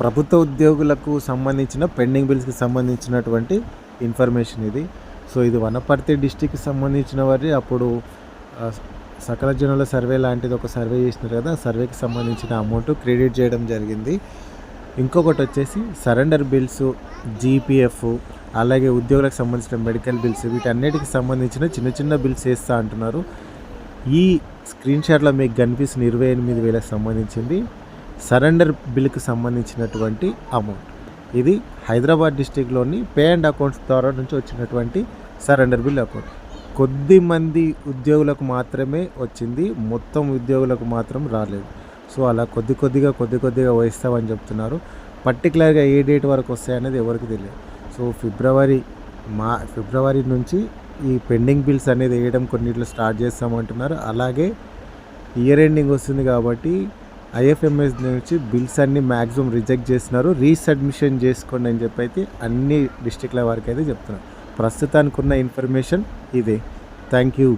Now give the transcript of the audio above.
ప్రభుత్వ ఉద్యోగులకు సంబంధించిన పెండింగ్ బిల్స్కి సంబంధించినటువంటి ఇన్ఫర్మేషన్ ఇది. సో ఇది వనపర్తి డిస్టిక్కి సంబంధించిన వారి అప్పుడు సకల జనుల సర్వే లాంటిది ఒక సర్వే చేసినారు కదా సర్వేకి సంబంధించిన అమౌంట్ క్రెడిట్ చేయడం జరిగింది. ఇంకొకటి వచ్చేసి సరెండర్ బిల్స్ జీపీఎఫ్ అలాగే ఉద్యోగులకు సంబంధించిన మెడికల్ బిల్స్ వీటన్నిటికి సంబంధించిన చిన్న చిన్న బిల్స్ వేస్తా అంటున్నారు. ఈ స్క్రీన్ షాట్లో మీకు కనిపిస్తున్న ఇరవై ఎనిమిది వేలకు సంబంధించింది. సరెండర్ బిల్కి సంబంధించినటువంటి అమౌంట్. ఇది హైదరాబాద్ డిస్టిక్లోని పే అండ్ అకౌంట్స్ ద్వారా నుంచి వచ్చినటువంటి సరెండర్ బిల్ అకౌంట్. కొద్ది మంది ఉద్యోగులకు మాత్రమే వచ్చింది మొత్తం ఉద్యోగులకు మాత్రం రాలేదు. సో అలా కొద్ది కొద్దిగా కొద్ది కొద్దిగా వహిస్తామని చెప్తున్నారు. పర్టికులర్గా ఏ డేట్ వరకు వస్తాయనేది ఎవరికి తెలియదు. సో ఫిబ్రవరి మా ఫిబ్రవరి నుంచి ఈ పెండింగ్ బిల్స్ అనేది వేయడం కొన్నిట్లో స్టార్ట్ చేస్తామంటున్నారు. అలాగే ఇయర్ ఎండింగ్ వస్తుంది కాబట్టి ఐఎఫ్ఎంఎస్ నుంచి బిల్స్ అన్ని మ్యాక్సిమం రిజెక్ట్ చేస్తున్నారు. రీసబ్మిషన్ చేసుకోండి అని చెప్పి అయితే అన్ని డిస్టిక్ల వరకు అయితే చెప్తున్నారు ప్రస్తుతానికి ఉన్న ఇన్ఫర్మేషన్ ఇదే. Thank you.